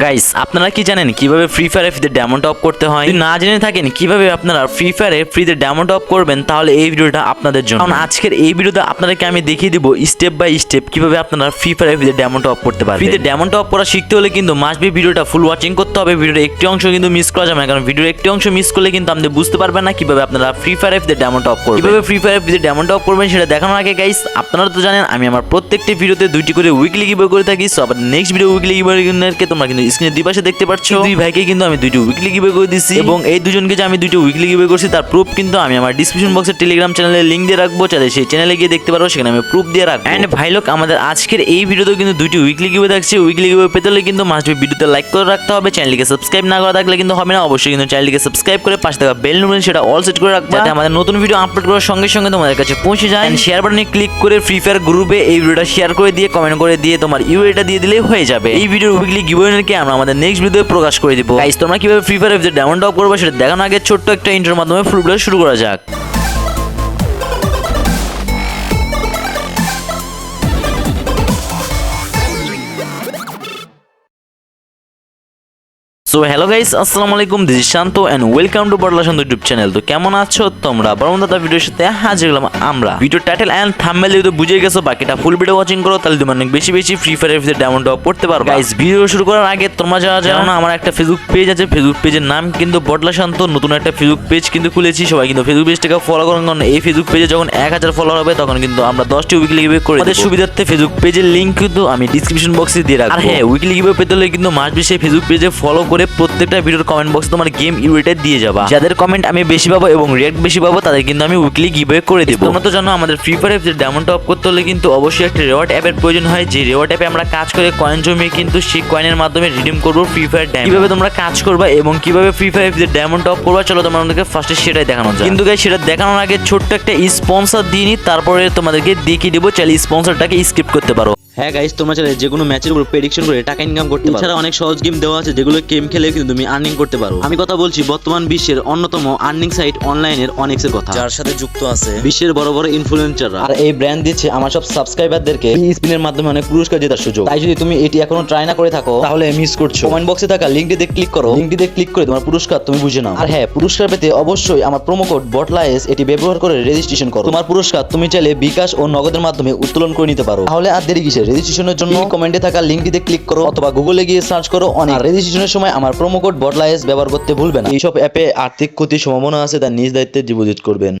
Guys আপনারা কি জানেন কীভাবে ফ্রি ফায়ারে ফ্রিতে ডায়মন্ড অফ করতে হয়? যদি না জেনে থাকেন কীভাবে আপনারা ফ্রি ফায়ারে ফ্রিতে ডায়মন্ড অফ করবেন, তাহলে এই ভিডিওটা আপনাদের জন্য। কারণ আজকের এই ভিডিওতে আপনাদেরকে আমি দেখিয়ে দিব স্টেপ বাই স্টেপ কীভাবে আপনারা ফ্রি ফায়ারে ফ্রিতে ডায়মন্ড অফ করতে পারবেন। ফ্রিতে ডায়মন্ড অফ করা শিখতে হলে কিন্তু মাস্ট বি ভিডিওটা ফুল ওয়াচিং করতে হবে। ভিডিওর একটি অংশ কিন্তু মিস করা যাবে না, কারণ ভিডিওর একটি অংশ মিস করলে কিন্তু আপনি বুঝতে পারবেন না কীভাবে আপনারা ফ্রি ফায়ারে ফ্রিতে ডায়মন্ড অফ করবেন। কীভাবে ফ্রি ফায়ারে ফ্রিতে ডায়মন্ড অফ করবেন সেটা দেখানোর আগে গাইস আপনারা তো জানেন আমি আমার প্রত্যেকটি ভিডিওতে দুইটি করে উইকলি গিভ করে থাকি। সো আবার নেক্সট ভিডিও উইকলি গিভেরকে তোমরা কিন্তু স্ক্রিনে দুই পাশে দেখতে পাচ্ছ দুই ভাইকে কিন্তু আমি দুইটি উইকলি গিভ করে দিচ্ছি এবং এই দুজনকে যে আমি দুইটি উইকলি গিভ করছি তার প্রুফ কিন্তু আমি আমার ডিসক্রিপশন বক্সে টেলিগ্রাম চ্যানেলে লিংক দিয়ে রাখব। চাইলে সেই চ্যানেলে গিয়ে দেখতে পারব সেখানে আমি প্রুফ দিয়ে রাখব। এন্ড ভাই লোক আমাদের আজকের এই ভিডিওতেও কিন্তু দুইটি উইকলি গিভ থাকছে। উইকলি গিভ পেতে হলে কিন্তু মাস্ট বি ভিডিওতে লাইক করে রাখতে হবে। চ্যানেলকে সাবস্ক্রাইব না করা থাকলে কিন্তু হবে না। অবশ্যই কিন্তু চ্যানেলকে সাবস্ক্রাইব করে পাশে থাকা বেল নোবেন সেটা অল সেট করে রাখবে। যাতে আমাদের নতুন ভিডিও আপলোড করার সঙ্গে সঙ্গে তোমাদের কাছে পৌঁছে যায়। শেয়ার বাটনে ক্লিক করে ফ্রি ফায়ার গ্রুপে এই ভিডিওটা শেয়ার করে দিয়ে কমেন্ট করে দিয়ে তোমার ইউএটা দিয়ে দিলেই হয়ে যাবে। এই ভিডিওর উইকলি গিভওয়েকে আমরা আমাদের নেক্সট ভিডিও প্রকাশ করে দিব। তোমরা কীভাবে free fire F diamond off করবে সেটা দেখানো আগে ছোট্ট একটা ইন্টার মাধ্যমে ফুল শুরু করা যাক। সো হ্যালো গাইস আসসালামু আলাইকুম this Shanto and welcome to Barla Shanto YouTube channel তো কেমন আছো তোমরা? বরং দাদা ভিডিওর সাথে হাজির হলাম আমরা। ভিডিও টাইটেল এন্ড থাম্বনেল যদি বুঝে গেছো বাকিটা ফুল ভিডিও ওয়াচিং করো তাহলে তুমি অনেক বেশি বেশি ফ্রি ফায়ার ভিতরে ডায়মন্ড অফ করতে পারবে। গাইস ভিডিও শুরু করার আগে তোমরা যারা জানো না আমার একটা ফেসবুক পেজ আছে। ফেসবুক পেজের নাম কিন্তু বড়লা শান্ত নতুন একটা ফেসবুক পেজ কিন্তু খুলেছি। সবাই কিন্তু ফেসবুক পেজটাকে ফলো করুন কারণ এই ফেসবুক পেজে যখন এক হাজার ফলোয়ার হবে তখন কিন্তু আমরা দশটি উইকলি গিভে করে আমাদের সুবিধার্থে ফেসবুক পেজের লিঙ্ক কিন্তু আমি ডিসক্রিপশন বক্সে দিয়ে রাখব। আর হ্যাঁ উইকলি গিভে পেতে হলে কিন্তু মাস বেশি ফেসবুক পেজে ফলো করে প্রত্যেকটা ভিডিওর কমেন্ট বক্সে তোমার গেম ইউরেটে দিয়ে যাবা। যাদের কমেন্ট আমি বেশি পাবো এবং রিয়াক্ট বেশি পাবো, তাদের কিন্তু আমি উইকলি গিভে করে দেবো। তোমরা তো জানো, আমাদের ফ্রি ফায়ার যে ডায়মন্ড অফ করতে হলে কিন্তু অবশ্যই একটা রেওয়ার্ড অ্যাপের প্রয়োজন হয়। যে রেওয়ার্ড অ্যাপে আমরা কাজ করে কয়েন জমিয়ে কিন্তু সেই কয়েনের মাধ্যমে রিডিম করব ফ্রি ফায়ার ডায়মন্ড কীভাবে তোমরা কাজ করবা এবং কীভাবে ফ্রি ফায়ার যে ডায়মন্ড অফ করবা, চলো তোমাদেরকে ফার্স্টে সেটাই দেখানো যায় কিন্তু গাইস সেটা দেখানোর আগে ছোট্ট একটা স্পন্সর দিয়ে নি, তারপরে তোমাদেরকে দেখিয়ে দেবো। চাইলে স্পন্সরটাকে স্কিপ করতে পারো। হ্যাঁ গাইস তোমরা চাইলে যে কোনো ম্যাচের উপর প্রেডিকশন করে টাকা ইনকাম করতে পারো। এছাড়া অনেক সহজ গেম দেওয়া আছে যেগুলো গেম খেলে কিন্তু তুমি আর্নিং করতে পারো। আমি কথা বলছি বর্তমান বিশ্বের অন্যতম আর্নিং সাইট অনলাইনের অনেক্স এর কথা। যার সাথে যুক্ত আছে। বিশ্বের বড় বড় ইনফ্লুয়েন্সাররা আর এই ব্র্যান্ড দিচ্ছে আমার সব সাবস্ক্রাইবারদেরকে স্পিনের মাধ্যমে অনেক পুরস্কার জেতার সুযোগ। তাই যদি তুমি এটি এখনও ট্রাই না করে থাকো তাহলে মিস করছ। কমেন্ট বক্সে থাকা লিঙ্কটিতে ক্লিক করো। লিঙ্কটিতে ক্লিক করে তোমার পুরস্কার তুমি বুঝে নাও। আর হ্যাঁ পুরস্কার পেতে অবশ্যই আমার প্রোমো কোড বটলাইস এটি ব্যবহার করে রেজিস্ট্রেশন করো। তোমার পুরস্কার তুমি চাইলে বিকাশ ও নগদের মাধ্যমে উত্তোলন করে নিতে পারো। তাহলে আর দেরি কিসের? রেজিস্ট্রেশনের জন্য কমেন্টে থাকা লিঙ্কটিতে ক্লিক করো অথবা গুগলে গিয়ে সার্চ করো অনেক। রেজিস্ট্রেশনের সময় আমার প্রোমো কোড বটলাইস ব্যবহার করতে ভুলবেন না। এইসব অ্যাপে আর্থিক ক্ষতির সম্ভাবনা আছে তার নিজ দায়িত্বে ডিপোজিট করবেন।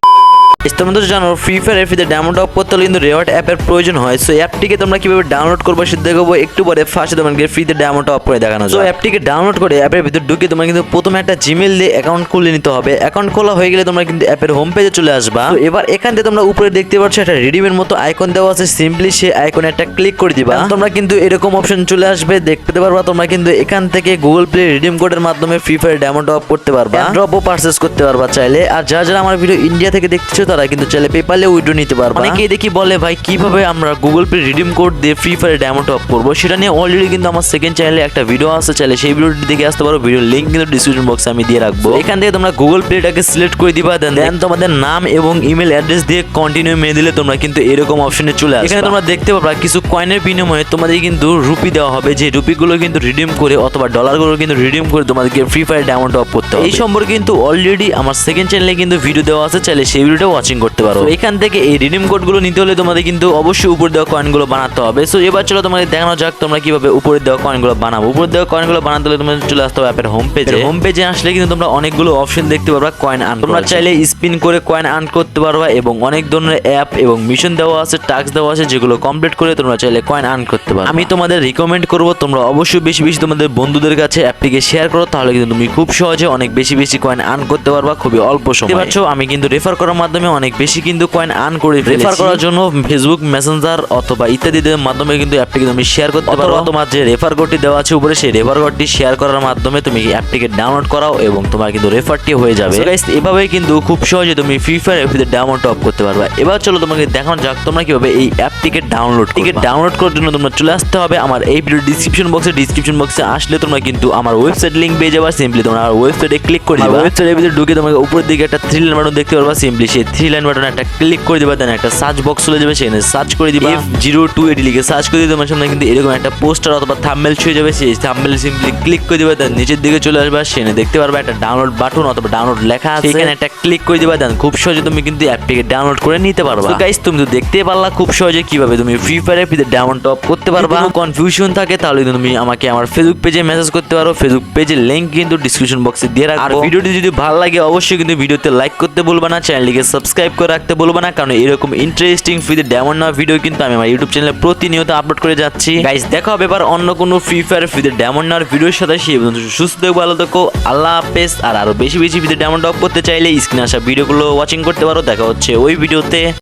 তোমরা তো জানো ফ্রি ফায়ার ফ্রিতে ডাউনলোড অফ করতে হলে কিন্তু রেওয়ার্ড অ্যাপের প্রয়োজন হয়। সো অ্যাপটিকে তোমরা কীভাবে ডাউনলোড করবে সেটা দেখাবো। একটু পরে ফার্স্টে তোমাকে ফ্রিতে ডাউনলোড অফ করে দেখানো যায় অ্যাপটিকে ডাউনলোড করে অ্যাপের ভিতর ঢুকে তোমরা কিন্তু প্রথমে একটা জিমেল দিয়ে অ্যাকাউন্ট খুলে নিতে হবে। অ্যাকাউন্ট খোলা হয়ে গেলে তোমরা কিন্তু অ্যাপের হোম পেজে চলে আসবা। তো এবার এখান থেকে তোমরা উপরে দেখতে পাচ্ছ একটা রিডিমের মতো আইকন দেওয়া আছে। সিম্পলি সেই আইকনে একটা ক্লিক করে দিবা। তোমরা কিন্তু এরকম অপশন চলে আসবে। দেখতে পারবা তোমরা কিন্তু এখান থেকে গুগল প্লে রিডিম কোডের মাধ্যমে ফ্রি ফায়ার ডায়মন্ড অফ করতে পারবা। ড্রপও পারচেস করতে পারবা চাইলে। আর যারা যারা আমার ভিডিও ইন্ডিয়া থেকে দেখতেছো তারা কিন্তু চাইলে পেপালে উইড্রো নিতে পারবা। অনেকেই দেখি বলে ভাই কীভাবে আমরা গুগল পে রিডিম কোড দিয়ে ফ্রি ফায়ার ডায়মন্ড অফ করব? সেটা নিয়ে অলরেডি কিন্তু আমার সেকেন্ড চ্যানেলে একটা ভিডিও আছে চাইলে সেই ভিডিওটি দেখে আসতে পারো। ভিডিও লিঙ্ক কিন্তু ডিসক্রিপশন বক্সে আমি দিয়ে রাখব। এখান থেকে তোমরা গুগল প্লেটাকে সিলেক্ট করে দিবা দেন তোমাদের নাম এবং ইমেল অ্যাড্রেস দিয়ে কন্টিনিউ মেরে দিলে তোমরা কিন্তু এরকম অপশনে চলে আসবে। এখানে তোমরা দেখতে পারবা কিছু কয়েনের বিনিময়ে তোমাদের কিন্তু রুপি দেওয়া হবে যে রুপিগুলো কিন্তু রিডিম করে অথবা ডলারগুলো কিন্তু রিডিম করে তোমাদেরকে ফ্রি ফায়ার ডায়মন্ড অফ করতে হবে। এই সম্পর্কে কিন্তু অলরেডি আমার সেকেন্ড চ্যানেলে কিন্তু ভিডিও দেওয়া আছে চাইলে সেই ভিডিওটা ওয়াচিং করতে পারো। এখান থেকে এই রিডিম কোডগুলো নিতে হলে তোমাদের কিন্তু অবশ্যই উপর দেওয়া কয়েনগুলো বানাতে হবে। সো এবার চলো তোমাদের দেখানো যাক তোমরা কীভাবে উপরে দেওয়া কয়েনগুলো বানাবো। উপরে দেওয়া কয়েনগুলো বানাতে হলে তোমাদের চলে আসতে হবে অ্যাপের হোম পেজে হোম পেজে আসলে কিন্তু তোমরা অনেকগুলো অপশন দেখতে পারবা কয়েন আর্ন তোমরা চাইলে স্পিন করে কয়েন আর্ন করতে পারবা এবং অনেক ধরনের অ্যাপ এবং মিশন দেওয়া আছে টাস্ক দেওয়া আছে যেগুলো কমপ্লিট করে তোমরা চাইলে কয়েন আর্ন করতে পারো আমি তোমাদের রিকমেন্ড করব তোমরা অবশ্যই বেশি বেশি তোমাদের বন্ধুদের কাছে অ্যাপটিকে শেয়ার করো তাহলে কিন্তু তুমি খুব সহজে অনেক বেশি বেশি কয়েন আর্ন করতে পারবা খুবই অল্প সময়। পাচ্ছ আমি কিন্তু রেফার করার মাধ্যমে অনেক বেশি কিন্তু কয়েন আর্ন করে রেফার করার জন্য ফেসবুক মেসেঞ্জার অথবা ইত্যাদিদের মাধ্যমে কিন্তু অ্যাপটিকে তুমি শেয়ার করতে পারো। তোমার যে রেফার কোডটি দেওয়া আছে উপরে সেই রেফার কোডটি শেয়ার করার মাধ্যমে তুমি অ্যাপটিকে ডাউনলোড করাও এবং তোমার কিন্তু রেফারটি হয়ে যাবে। এভাবেই কিন্তু খুব সহজে তুমি ফ্রি ফায়ার অ্যাপটিতে ডাউনলোড অফ করতে পারবে। এবার চলো তোমাকে দেখানো যাক তোমরা কীভাবে এই অ্যাপটিকে ডাউনলোড টিকে ডাউনলোড করার জন্য তোমরা চলে আসতে হবে। আমার এই ভিডিও ডিসক্রিপশন বক্সে ডিসক্রিপশন বক্সে আসলে তোমরা কিন্তু আমার ওয়েবসাইট লিংক পেয়ে যাবা। সিম্পলি তোমরা আমার ওয়েবসাইটে ক্লিক করে দিবা। ওয়েবসাইটের ভিতরে ঢুকে তোমাকে উপরের দিকে একটা থ্রি বাটন দেখতে পারবা। সিম্পলি সেই থ্রি লাইন বাটনে একটা ক্লিক করে দিবা দেন একটা সার্চ বক্স চলে যাবে সেখানে সার্চ করে দিবা। জিরো টু এটি লিখে সার্চ করে দিবে তোমার সামনে কিন্তু এরকম একটা পোস্টার অথবা থাম্বেল ছুঁয়ে যাবে সেই থাম্বেল সিম্পলি ক্লিক করে দিবা দেন নিচের দিকে চলে আসবে সেখানে দেখতে পারবে একটা ডাউনলোড বাটন অথবা ডাউনলোড লেখা আছে। সেখানে একটা ক্লিক করে দিবা দেন খুব সহজে তুমি কিন্তু অ্যাপটিকে ডাউনলোড করে নিতে পারবা। তো গাইস তুমি তো দেখতে পারলা খুব সহজে কীভাবে তুমি ফ্রি ফায়ার অ্যাপটিতে ডাউনলোড টপ করতে পারবা। কোনো কনফিউশন থাকে তাহলে কিন্তু তুমি আমাকে আমার ফেসবুক পেজে মেসেজ করতে পারো। ফেসবুক পেজের লিংক কিন্তু ডিসক্রিপশন বক্সে দিয়ে রাখব। আর ভিডিওটি যদি ভালো লাগে অবশ্যই কিন্তু ভিডিওতে লাইক করতে বলবা না চ্যানেলটিকে সাবস্ক্রাইব করে রাখতে বলব না, কারণ এরকম ইন্টারেস্টিং ফ্রিতে ডায়মন্ড নেওয়া ভিডিও কিন্তু আমি আমার ইউটিউব চ্যানেলে প্রতিনিয়ত আপলোড করে যাচ্ছি। গাইজ দেখা হবে এবার অন্য কোনো ফ্রি ফায়ার ফ্রিতে ডায়মন্ড নেওয়ার ভিডিওর সাথে, সেই সুস্থ থেকো, ভালো থেকো, আল্লাহ হাফেজ। আর আরও বেশি বেশি ফ্রিতে ডায়মন্ড অফ করতে চাইলে স্ক্রিনে আসা ভিডিওগুলো ওয়াচিং করতে পারো। দেখা হচ্ছে ওই ভিডিওতে